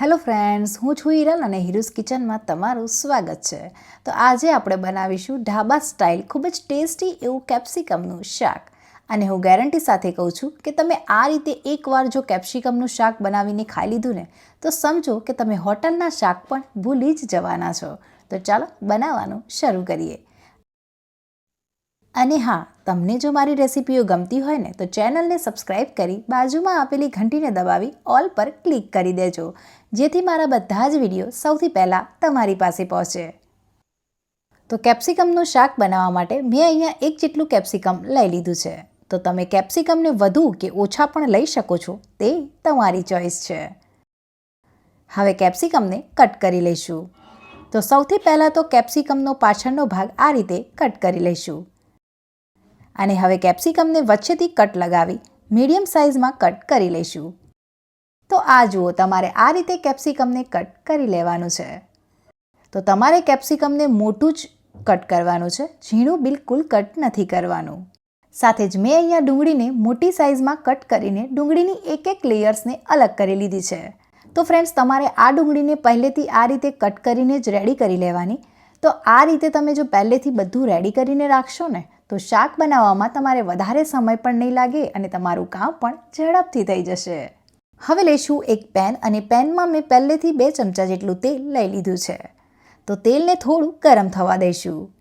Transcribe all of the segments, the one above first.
Hello friends, હું છું હિરલ અને હિરુસ કિચનમાં તમારું સ્વાગત છે. તો આજે આપણે બનાવીશું ઢાબા સ્ટાઇલ ખૂબ જ ટેસ્ટી એવું કેપ્સિકમનું શાક. અને હું ગેરંટી સાથે કહું છું કે તમે આ રીતે એકવાર જો કેપ્સિકમનું શાક બનાવીને ખાઈ લીધું ને, તો સમજો કે તમે હોટલના શાક પણ ભૂલી જ જવાના છો. તો ચાલો બનાવવાનું શરૂ કરીએ. અને હા, તમને જો મારી રેસિપીઓ ગમતી હોય ને, તો ચેનલને સબસ્ક્રાઇબ કરી બાજુમાં આપેલી ઘંટીને દબાવી ઓલ પર ક્લિક કરી દેજો, જેથી મારા બધા જ વીડિયો સૌથી પહેલાં તમારી પાસે પહોંચે. તો કેપ્સિકમનું શાક બનાવવા માટે મેં અહીંયા એક જેટલું કેપ્સિકમ લઈ લીધું છે. તો તમે કેપ્સિકમને વધુ કે ઓછા પણ લઈ શકો છો, તે તમારી ચોઈસ છે. હવે કેપ્સિકમને કટ કરી લઈશું. તો સૌથી પહેલાં તો કેપ્સિકમનો પાછળનો ભાગ આ રીતે કટ કરી લઈશું. અને હવે કેપ્સિકમને વચ્ચેથી કટ લગાવી મીડિયમ સાઇઝમાં કટ કરી લઈશું. તો આ જુઓ, તમારે આ રીતે કેપ્સિકમને કટ કરી લેવાનું છે. તો તમારે કેપ્સિકમને મોટું જ કટ કરવાનું છે, ઝીણું બિલકુલ કટ નથી કરવાનું. સાથે જ મેં અહીંયા ડુંગળીને મોટી સાઇઝમાં કટ કરીને ડુંગળીની એક એક લેયર્સને અલગ કરી લીધી છે. તો ફ્રેન્ડ્સ, તમારે આ ડુંગળીને પહેલેથી આ રીતે કટ કરીને જ રેડી કરી લેવાની. તો આ રીતે તમે જો પહેલેથી બધું રેડી કરીને રાખશો ને તો શાક બનાવવામાં તમારે વધારે સમય પણ નહીં લાગે અને તમારું કામ પણ ઝડપથી થઈ જશે. હવે લઈશું એક પેન અને પેનમાં મેં પહેલેથી બે ચમચા જેટલું તેલ લઈ લીધું છે. તો તેલને થોડું ગરમ થવા દઈશું.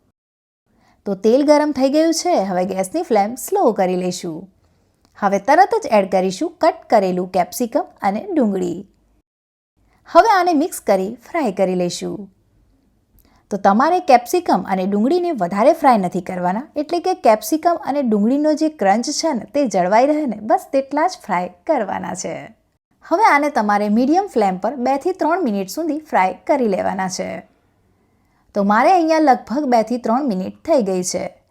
તો તેલ ગરમ થઈ ગયું છે, હવે ગેસની ફ્લેમ સ્લો કરી લઈશું. હવે તરત જ એડ કરીશું કટ કરેલું કેપ્સિકમ અને ડુંગળી. હવે આને મિક્સ કરી ફ્રાય કરી લઈશું. તો તમારે કેપ્સિકમ અને ડુંગળીને વધારે ફ્રાય નથી કરવાના. એટલે કે કેપ્સિકમ અને ડુંગળીનો જે ક્રંચ છે ને, તે જળવાઈ રહે ને, બસ તેટલા જ ફ્રાય કરવાના છે. હવે આને તમારે મીડિયમ ફ્લેમ પર બેથી ત્રણ મિનિટ સુધી ફ્રાય કરી લેવાના છે. તો મારે અહીંયા લગભગ બેથી ત્રણ મિનિટ થઈ ગઈ છે.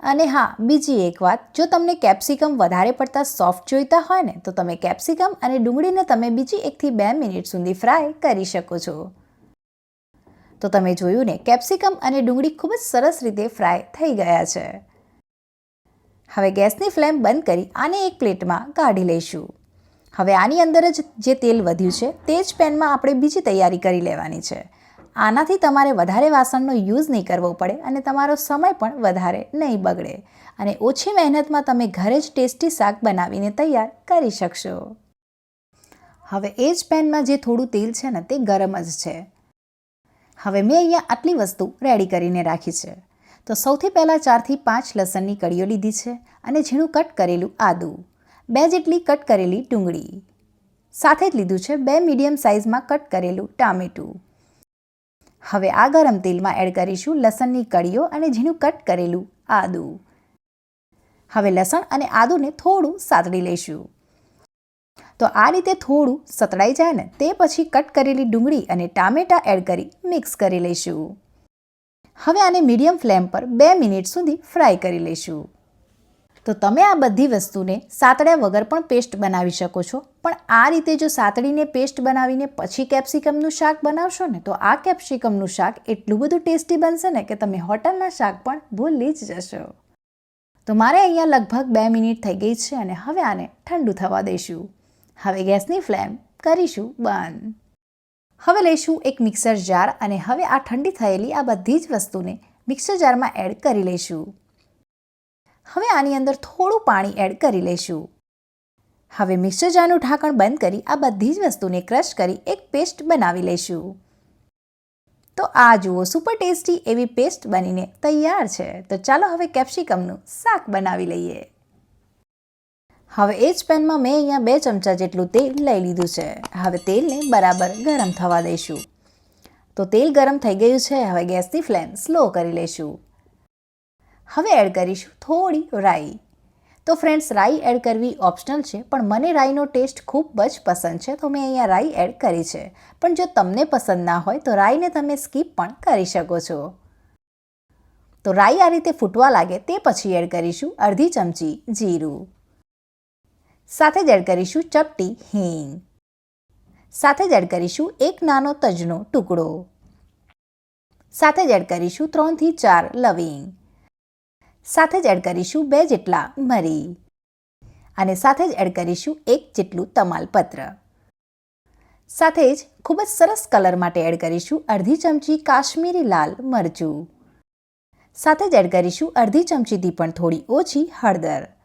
અને હા, બીજી એક વાત, જો તમને કેપ્સિકમ વધારે પડતા સોફ્ટ જોઈતા હોય ને, તો તમે કેપ્સિકમ અને ડુંગળીને તમે બીજી એકથી બે મિનિટ સુધી ફ્રાય કરી શકો છો. તો તમે જોયું ને, કેપ્સિકમ અને ડુંગળી ખૂબ જ સરસ રીતે ફ્રાય થઈ ગયા છે. હવે ગેસની ફ્લેમ બંધ કરી આને એક પ્લેટમાં કાઢી લઈશું. હવે આની અંદર જ જે તેલ વધ્યું છે, તે જ પેનમાં આપણે બીજી તૈયારી કરી લેવાની છે. આનાથી તમારે વધારે વાસણનો યુઝ નહીં કરવો પડે અને તમારો સમય પણ વધારે નહીં બગડે. અને ઓછી મહેનતમાં તમે ઘરે જ ટેસ્ટી શાક બનાવીને તૈયાર કરી શકશો. હવે એ જ પેનમાં જે થોડું તેલ છે ને, તે ગરમ જ છે. હવે મેં અહીંયા આટલી વસ્તુ રેડી કરીને રાખી છે. તો સૌથી પહેલાં ચારથી પાંચ લસણની કળીઓ લીધી છે અને ઝીણું કટ કરેલું આદું. બે જેટલી કટ કરેલી ડુંગળી. સાથે જ લીધું છે બે મીડિયમ સાઇઝમાં કટ કરેલું ટામેટું. હવે આ ગરમ તેલમાં એડ કરીશું લસણની કળીઓ અને ઝીણું કટ કરેલું આદું. હવે લસણ અને આદુને થોડું સાતડી લઈશું. તો આ રીતે થોડું સતળાઈ જાય ને તે પછી કટ કરેલી ડુંગળી અને ટામેટાં એડ કરી મિક્સ કરી લઈશું. હવે આને મીડિયમ ફ્લેમ પર બે મિનિટ સુધી ફ્રાય કરી લઈશું. તો તમે આ બધી વસ્તુને સાતડ્યા વગર પણ પેસ્ટ બનાવી શકો છો, પણ આ રીતે જો સાતડીને પેસ્ટ બનાવીને પછી કેપ્સિકમનું શાક બનાવશો ને, તો આ કેપ્સિકમનું શાક એટલું બધું ટેસ્ટી બનશે ને કે તમે હોટલના શાક પણ ભૂલી જ જશો. તો મારે અહીંયા લગભગ બે મિનિટ થઈ ગઈ છે અને હવે આને ઠંડુ થવા દઈશું. હવે ગેસની ફ્લેમ કરીશું બંધ. હવે લઈશું એક મિક્સર જાર અને હવે આ ઠંડી થયેલી આ બધી જ વસ્તુને મિક્સર જારમાં એડ કરી લઈશું. હવે આની અંદર થોડું પાણી એડ કરી લઈશું. હવે મિક્સર જારનું ઢાંકણ બંધ કરી આ બધી જ વસ્તુને ક્રશ કરી એક પેસ્ટ બનાવી લઈશું. તો આ જુઓ સુપર ટેસ્ટી એવી પેસ્ટ બનીને તૈયાર છે. તો ચાલો હવે કેપ્સિકમનું શાક બનાવી લઈએ. હવે એ જ પેનમાં મેં અહીંયા બે ચમચા જેટલું તેલ લઈ લીધું છે. હવે તેલને બરાબર ગરમ થવા દઈશું. તો તેલ ગરમ થઈ ગયું છે. હવે ગેસની ફ્લેમ સ્લો કરી લઈશું. હવે એડ કરીશું થોડી રાઈ. તો ફ્રેન્ડ્સ, રાઈ એડ કરવી ઓપ્શનલ છે, પણ મને રાઈનો ટેસ્ટ ખૂબ જ પસંદ છે, તો મેં અહીંયા રાઈ એડ કરી છે. પણ જો તમને પસંદ ના હોય, તો રાઈને તમે સ્કીપ પણ કરી શકો છો. તો રાઈ આ રીતે ફૂટવા લાગે, તે પછી એડ કરીશું અડધી ચમચી જીરું. સાથે જ એડ કરીશું ચપટી હિંગ. સાથે જ એડ કરીશું એક નાનો તજનો ટુકડો. સાથે જ એડ કરીશું ત્રણથી ચાર લવિંગ. સાથે જ એડ કરીશું બે જેટલા મરી. અને સાથે જ એડ કરીશું એક જેટલું તમાલપત્ર. સાથે જ ખૂબ જ સરસ કલર માટે એડ કરીશું અડધી ચમચી કાશ્મીરી લાલ મરચું. સાથે જ એડ કરીશું અડધી ચમચીથી પણ થોડી ઓછી હળદર.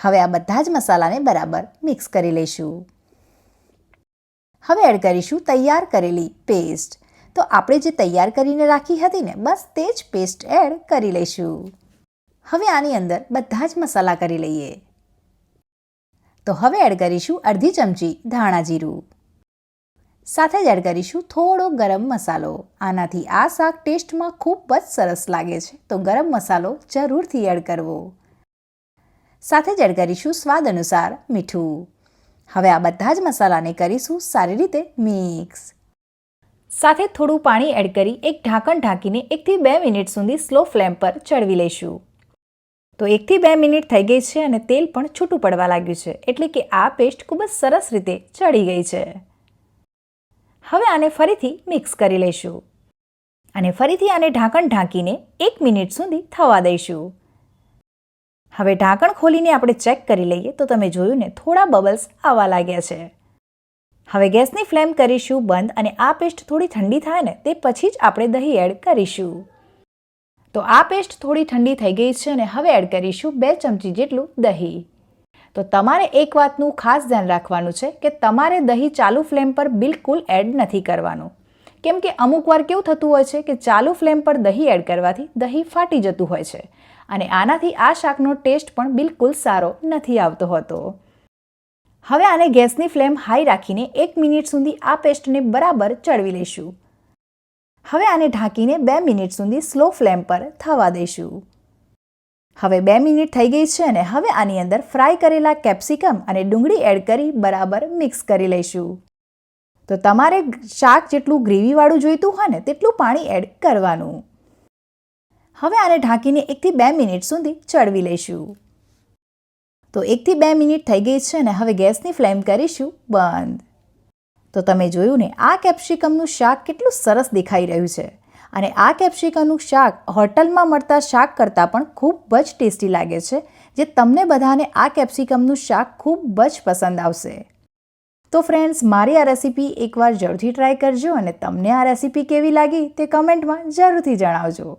હવે આ બધા જ મસાલાને બરાબર મિક્સ કરી લઈશું. હવે એડ કરીશું તૈયાર કરેલી પેસ્ટ તો આપણે જે તૈયાર કરીને રાખી હતી ને, બસ તે જ પેસ્ટ એડ કરી લઈશું. હવે આની અંદર બધા જ મસાલા કરી લઈએ. તો હવે એડ કરીશું અડધી ચમચી ધાણા જીરું. સાથે જ એડ કરીશું થોડો ગરમ મસાલો. આનાથી આ શાક ટેસ્ટમાં ખૂબ જ સરસ લાગે છે. તો ગરમ મસાલો જરૂરથી એડ કરવો. સાથે જ એડ સ્વાદ અનુસાર મીઠું. હવે આ બધા જ મસાલાને કરીશું સારી રીતે મિક્સ. સાથે થોડું પાણી એડ કરી એક ઢાંકણ ઢાંકીને એકથી બે મિનિટ સુધી સ્લો ફ્લેમ પર ચડવી લઈશું. તો એકથી બે મિનિટ થઈ ગઈ છે અને તેલ પણ છૂટું પડવા લાગ્યું છે, એટલે કે આ પેસ્ટ ખૂબ જ સરસ રીતે ચડી ગઈ છે. હવે આને ફરીથી મિક્સ કરી લઈશું. અને ફરીથી આને ઢાંકણ ઢાંકીને એક મિનિટ સુધી થવા દઈશું. હવે ઢાંકણ ખોલીને આપણે ચેક કરી લઈએ તો તમે જોયું ને થોડા બબલ્સ આવવા લાગ્યા છે. હવે ગેસની ફ્લેમ કરીશું બંધ અને આ પેસ્ટ થોડી ઠંડી થાય ને તે પછી જ આપણે દહીં એડ કરીશું. તો આ પેસ્ટ થોડી ઠંડી થઈ ગઈ છે અને હવે એડ કરીશું બે ચમચી જેટલું દહીં. તો તમારે એક વાતનું ખાસ ધ્યાન રાખવાનું છે કે તમારે દહીં ચાલુ ફ્લેમ પર બિલકુલ એડ નથી કરવાનું. કેમ કે અમુક વાર કેવું થતું હોય છે કે ચાલુ ફ્લેમ પર દહીં એડ કરવાથી દહીં ફાટી જતું હોય છે. અને આનાથી આ શાકનો ટેસ્ટ પણ બિલકુલ સારો નથી આવતો હોતો. હવે આને ગેસની ફ્લેમ હાઈ રાખીને એક મિનિટ સુધી આ પેસ્ટને બરાબર ચડવી લઈશું. હવે આને ઢાંકીને બે મિનિટ સુધી સ્લો ફ્લેમ પર થવા દઈશું. હવે બે મિનિટ થઈ ગઈ છે અને હવે આની અંદર ફ્રાય કરેલા કેપ્સિકમ અને ડુંગળી એડ કરી બરાબર મિક્સ કરી લઈશું. તો તમારે શાક જેટલું ગ્રેવીવાળું જોઈતું હોય ને, તેટલું પાણી એડ કરવાનું. હવે આને ઢાંકીને એકથી બે મિનિટ સુધી ચડવી લઈશું. તો એકથી બે મિનિટ થઈ ગઈ છે અને હવે ગેસની ફ્લેમ કરીશું બંધ. તો તમે જોયું ને, આ કેપ્સિકમનું શાક કેટલું સરસ દેખાઈ રહ્યું છે. અને આ કેપ્સિકમનું શાક હોટલમાં મળતા શાક કરતાં પણ ખૂબ જ ટેસ્ટી લાગે છે, જે તમને બધાને આ કેપ્સિકમનું શાક ખૂબ જ પસંદ આવશે. તો ફ્રેન્ડ્સ, મારી આ રેસીપી એકવાર જરૂરથી ટ્રાય કરજો અને તમને આ રેસીપી કેવી લાગી તે કમેન્ટમાં જરૂરથી જણાવજો.